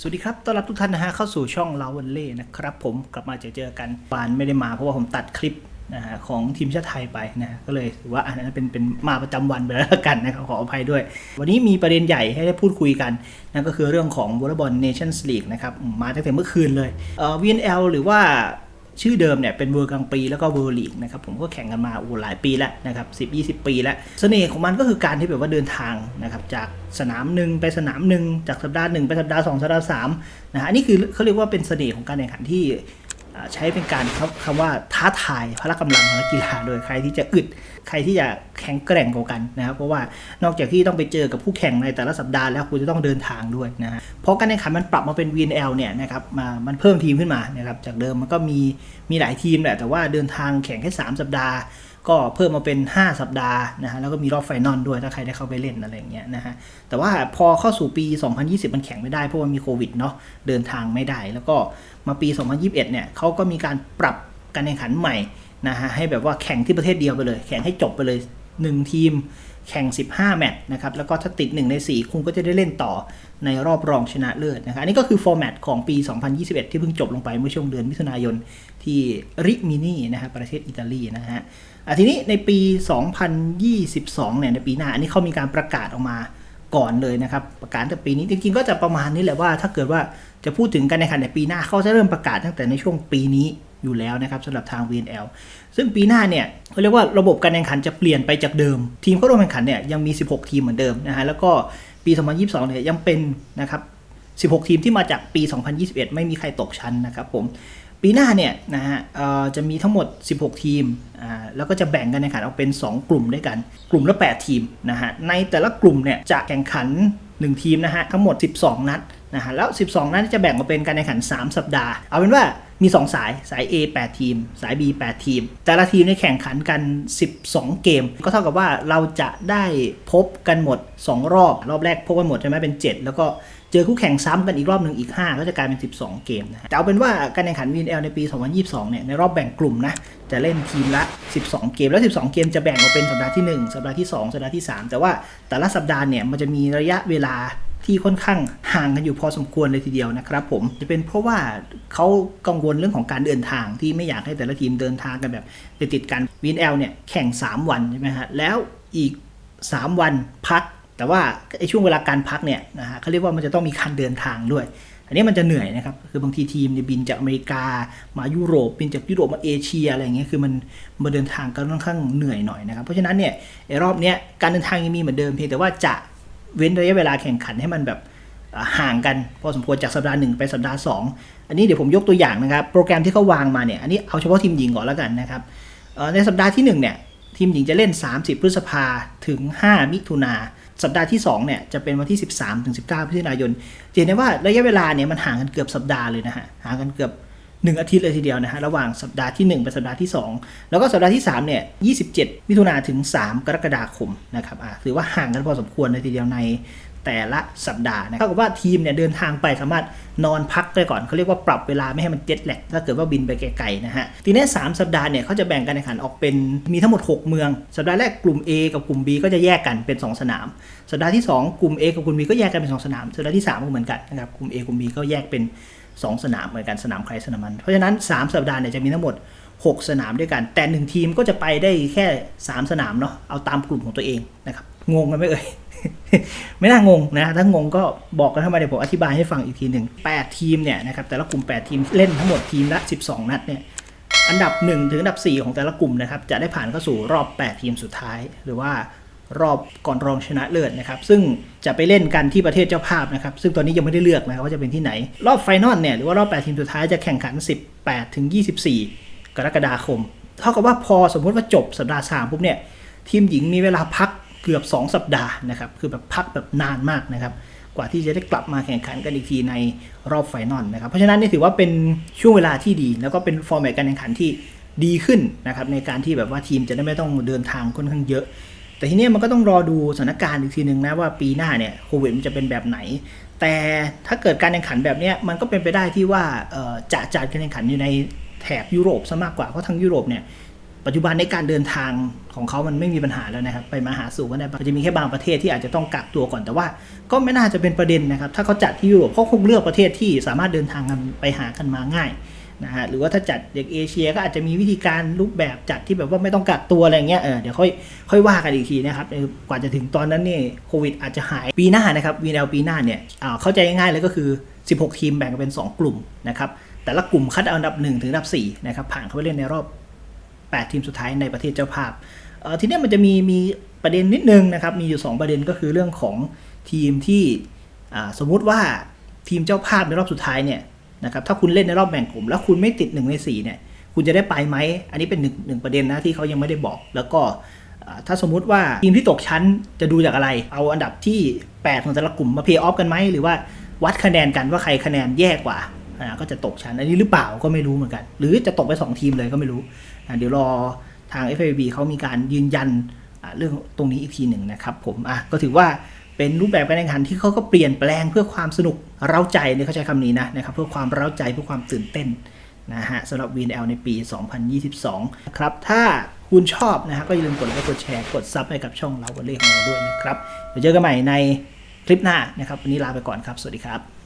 สวัสดีครับ ต้อนรับทุกท่านนะฮะเข้าสู่ช่องเลาวันเล่นะครับ ผมกลับมาเจอเจอกันบานไม่ได้มาเพราะว่าผมตัดคลิปนะฮะของทีมชาติไทยไปนะก็เลยถือว่าอันนั้นเป็นเป็นมาประจำวันไปแล้วกันนะครับขออภัยด้วย วันนี้มีประเด็นใหญ่ให้ได้พูดคุยกัน นั่นก็คือเรื่องของวอลเลย์บอลเนชั่นส์ลีกนะครับมมาตั้งแต่เมื่อคืนเลยเอ่อ VNL หรือว่า ชื่อเดิมเนี่ยเป็นเวอร์กลางปีแล้วก็เวอร์ลีกนะครับผมก็แข่งกันมาโอ้หลายปีแล้วนะครับสิบยีปีแล้วเสน่ห์ของมันก็คือการที่แบบว่าเดินทางนะครับจากสนามหนึ่งไปสนามหนึ่งจากสัปดาห์หนึ่งไปสัปดาห์สองสัปดาห์สามนะฮะอันนี้คือเขาเรียกว่าเป็นเสน่ห์ของการแข่งขันที่ใช้เป็นการคำว่าท้าทายพละกำลังของนักกีฬาโดยใครที่จะอึด ใครที่จะแข็งแกร่งกว่ากันนะครับเพราะว่านอกจากที่ต้องไปเจอกับผู้แข่งในแต่ละสัปดาห์แล้วคุณจะต้องเดินทางด้วยนะฮะเพราะการแข่งขันมันปรับมาเป็น VNL เนี่ยนะครับมามันเพิ่มทีมขึ้นมานะครับจากเดิมมันก็มีมีหลายทีมแหละแต่ว่าเดินทางแข่งแค่ 3 สัปดาห์ ก็เพิ่มมาเป็น 5 สัปดาห์นะฮะแล้วก็มีรอบไฟนอลด้วยถ้าใครได้เข้าไปเล่นอะไรอย่างเงี้ยนะฮะแต่ว่าพอเข้าสู่ปี 2020 มันแข่งไม่ได้เพราะว่ามีโควิดเนาะเดินทางไม่ได้ แล้วก็มาปี 2021 เนี่ยเขาก็มีการปรับการแข่งขันใหม่ นะฮะให้แบบว่าแข่งที่ประเทศเดียวไปเลย แข่งให้จบไปเลย 1 ทีม แข่ง 15 แมตช์นะครับแล้วก็ถ้าติด 1 ใน 4 คุณก็จะได้เล่นต่อในรอบรองชนะเลิศนะครับอันนี้ก็คือฟอร์แมตของปี 2021 ที่เพิ่งจบลงไปเมื่อช่วงเดือนมิถุนายนที่ริมินีนะฮะประเทศอิตาลีนะฮะอะทีนี้ในปี 2022 เนี่ยในปีหน้าอันนี้เขามีการประกาศออกมาก่อนเลยนะครับประกาศแต่ปีนี้จริงๆก็จะประมาณนี้แหละว่าถ้าเกิดว่าจะพูดถึงการแข่งขันในปีหน้าเขาจะเริ่มประกาศตั้งแต่ในช่วงปีนี้ อยู่แล้วนะครับสำหรับทาง VNL ซึ่งปีหน้าเนี่ยเขาเรียกว่าระบบการแข่งขันจะเปลี่ยนไปจากเดิม ทีมเข้าร่วมแข่งขันเนี่ยยังมี 16 ทีมเหมือนเดิมนะฮะแล้วก็ปี2022เนี่ยยังเป็นนะครับ16 ทีมที่มาจากปี 2021 ไม่มีใครตกชั้นนะครับผมปีหน้าเนี่ยนะฮะจะมีทั้งหมด 16 ทีมอ่าแล้วก็จะแบ่งกันแข่งขันออกเป็น 2 กลุ่มด้วยกัน กลุ่มละ 8 ทีมนะฮะ ในแต่ละกลุ่มเนี่ยจะแข่งขัน 1 ทีมนะฮะทั้งหมด 12 นัดนะฮะ แล้ว 12 นัดจะแบ่งออกเป็นการแข่งขัน 3 สัปดาห์ เอาเป็นว่า มี 2 สายสาย A 8 ทีม สาย B 8 ทีม แต่ละทีมเนี่ยแข่งขันกัน 12 เกม ก็เท่ากับว่าเราจะได้พบกันหมด 2 รอบ รอบแรกพบกันหมดใช่ไหมเป็น 7 แล้วก็เจอคู่แข่งซ้ำกันอีกรอบหนึ่งอีก 5 ก็จะกลายเป็น 12 เกมนะฮะแต่เอาเป็นว่าการแข่งขัน VNL ในปี 2022 เนี่ยในรอบแบ่งกลุ่มนะจะเล่นทีมละ 12 เกม แล้ว 12 เกมจะแบ่งออกเป็นสัปดาห์ที่ 1 สัปดาห์ที่ 2 สัปดาห์ที่ 3 แต่ว่าแต่ละสัปดาห์เนี่ยมันจะมีระยะเวลา ที่ค่อนข้างห่างกันอยู่พอสมควรเลยทีเดียวนะครับผมจะเป็นเพราะว่าเขากังวลเรื่องของการเดินทางที่ไม่อยากให้แต่ละทีมเดินทางกันแบบติดติดๆกัน VNL เนี่ยแข่ง 3 วันใช่ไหมฮะแล้วอีก 3 วันพัก แต่ว่าไอ้ช่วงเวลาการพักเนี่ยนะฮะเขาเรียกว่ามันจะต้องมีการเดินทางด้วย อันนี้มันจะเหนื่อยนะครับ คือบางทีทีมเนี่ยบินจากอเมริกามายุโรปบินจากยุโรปมาเอเชียอะไรอย่างเงี้ยคือมันมาเดินทางกันค่อนข้างเหนื่อยหน่อยนะครับเพราะฉะนั้นเนี่ยไอ้รอบเนี้ยการเดินทางยังมีเหมือนเดิมเพียงแต่ว่าจะ เว้นระยะเวลาแข่งขันให้มันแบบห่างกันพอสมควรจากสัปดาห์หนึ่งไปสัปดาห์สองอันนี้เดี๋ยวผมยกตัวอย่างนะครับ โปรแกรมที่เขาวางมาเนี่ย อันนี้เอาเฉพาะทีมหญิงก่อนแล้วกันนะครับในสัปดาห์ที่หนึ่งเนี่ย ทีมหญิงจะเล่น 30 พฤษภาถึง 5 มิถุนาสัปดาห์ที่ 2 เนี่ย จะเป็นวันที่ 13 ถึง 19 พฤศจิกายนจะเห็นได้ว่าระยะเวลาเนี่ยมันห่างกันเกือบสัปดาห์เลยนะฮะห่างกันเกือบ 1 อาทิตย์เลยทีเดียวนะฮะระหว่างสัปดาห์ที่ 1 ไปสัปดาห์ที่ 2 แล้วก็สัปดาห์ที่3เนี่ย27 มิถุนาถึง 3 กรกฎาคมนะครับอ่าถือว่าห่างกันพอสมควรเลยทีเดียวในแต่ละสัปดาห์นะเท่ากับว่าทีมเนี่ยเดินทางไปสามารถนอนพักได้ก่อนเขาเรียกว่าปรับเวลาไม่ให้มันเจ็ตแลกถ้าเกิดว่าบินไปไกลๆนะฮะทีนี้3สัปดาห์เนี่ยเขาจะแบ่งการแข่งขันออกเป็นมีทั้งหมด 6 เมือง สัปดาห์แรกกลุ่ม A กับกลุ่ม B ก็จะแยกกันเป็น 2 สนาม สัปดาห์ที่ 2 กลุ่ม A กับกลุ่ม B ก็แยกกันเป็น 2 สนาม สัปดาห์ที่ 3 ก็เหมือนกันนะครับกลุ่ม A กลุ่ม B ก็แยกเป็น 2 สนามเหมือนกันสนามใครสนามมัน เพราะฉะนั้น 3 สัปดาห์เนี่ยจะมีทั้งหมด 6 สนามด้วยกัน แต่ 1 ทีมก็จะไปได้แค่ 3 สนามเนาะเอาตามกลุ่มของตัวเองนะครับงงกันไหมเอ่ยไม่น่างงนะถ้างงก็บอกกันเข้ามาเดี๋ยวผมอธิบายให้ฟังอีกทีหนึ่ง8ทีมเนี่ยนะครับแต่ละกลุ่ม 8 ทีมเล่นทั้งหมดทีมละ 12 นัดเนี่ยอันดับ 1 ถึงอันดับ 4 ของแต่ละกลุ่มนะครับจะได้ผ่านเข้าสู่รอบ 8 ทีมสุดท้าย หรือว่า รอบก่อนรองชนะเลิศนะครับซึ่งจะไปเล่นกันที่ประเทศเจ้าภาพนะครับซึ่งตอนนี้ยังไม่ได้เลือกนะครับว่าจะเป็นที่ไหน รอบไฟนอลเนี่ยหรือว่ารอบ 8 ทีมสุดท้ายจะแข่งขัน 18ถึง24 กรกฎาคม เท่ากับว่าพอสมมติว่าจบสัปดาห์สามปุ๊บเนี่ยทีมหญิงมีเวลาพักเกือบ 2 สัปดาห์นะครับคือแบบพักแบบนานมากนะครับกว่าที่จะได้กลับมาแข่งขันกันอีกทีในรอบไฟนอลนะครับเพราะฉะนั้นนี่ถือว่าเป็นช่วงเวลาที่ดี แล้วก็เป็นฟอร์แมตการแข่งขันที่ดีขึ้นนะครับในการที่แบบว่าทีมจะได้ไม่ต้องเดินทางค่อนข้างเยอะ แต่ทีนี้มันก็ต้องรอดูสถานการณ์อีกทีหนึ่งนะว่าปีหน้าเนี่ยโควิดมันจะเป็นแบบไหน แต่ถ้าเกิดการแข่งขันแบบนี้มันก็เป็นไปได้ที่ว่าจะจัดการแข่งขันอยู่ในแถบยุโรปซะมากกว่าเพราะทางยุโรปเนี่ยปัจจุบันในการเดินทางของเขามันไม่มีปัญหาแล้วนะครับ ไปมาหาสู่กันได้มันจะมีแค่บางประเทศที่อาจจะต้องกักตัวก่อนแต่ว่า ก็ไม่น่าจะเป็นประเด็นนะครับ ถ้าเขาจัดที่ยุโรปเขาคงเลือกประเทศที่สามารถเดินทางกันไปหากันมาง่าย นะฮะหรือว่าถ้าจัดเด็กเอเชียก็อาจจะมีวิธีการรูปแบบจัดที่แบบว่าไม่ต้องกักตัวอะไรเงี้ยเออเดี๋ยวค่อยค่อยว่ากันอีกทีนะครับกว่าจะถึงตอนนั้นเนี่ยโควิดอาจจะหายปีหน้านะครับวีนลปีหน้าเนี่ยเข้าใจง่ายๆเลยก็คือ 16 ทีมแบ่งเป็น 2 กลุ่มนะครับแต่ละกลุ่มคัดเอาอันดับ 1 ถึงอันดับ4นะครับผ่านเข้าไปเล่นในรอบ 8 ทีมสุดท้ายในประเทศเจ้าภาพเออทีนี้มันจะมีมีประเด็นนิดนึงนะครับมีอยู่ 2 ประเด็นก็คือเรื่องของทีมที่สมมุติว่าทีมเจ้าภาพในรอบสุดท้ายเนี่ย นะครับถ้าคุณเล่นในรอบแบ่งกลุ่ม แล้วคุณไม่ติด 1 ใน 4 เนี่ย คุณจะได้ไปไหม อันนี้เป็นหนึ่งหนึ่งประเด็นนะที่เขายังไม่ได้บอก แล้วก็ถ้าสมมุติว่าทีมที่ตกชั้นจะดูจากอะไร เอาอันดับที่ 8 ของแต่ละกลุ่มมาเพย์ออฟกันไหม หรือว่าวัดคะแนนกันว่าใครคะแนนแย่กว่าก็จะตกชั้น อันนี้หรือเปล่าก็ไม่รู้เหมือนกัน หรือจะตกไป 2 ทีมเลยก็ไม่รู้ เดี๋ยวรอทาง FAB เขามีการยืนยันเรื่องตรงนี้อีกทีหนึ่งนะครับผมอะก็ถือว่า เป็นรูปแบบการแข่งขันที่เขาก็เปลี่ยนแปลงเพื่อความสนุกเร้าใจเนี่ยเขาใช้คำนี้นะนะครับเพื่อความเร้าใจเพื่อความตื่นเต้นนะฮะสำหรับ VNL ในปี 2022 ครับ ถ้าคุณชอบนะฮะก็อย่าลืมกดไลค์กดแชร์กดซับให้กับช่องเราบนเลขของเราด้วยนะครับ เดี๋ยวเจอกันใหม่ในคลิปหน้านะครับ วันนี้ลาไปก่อนครับ สวัสดีครับ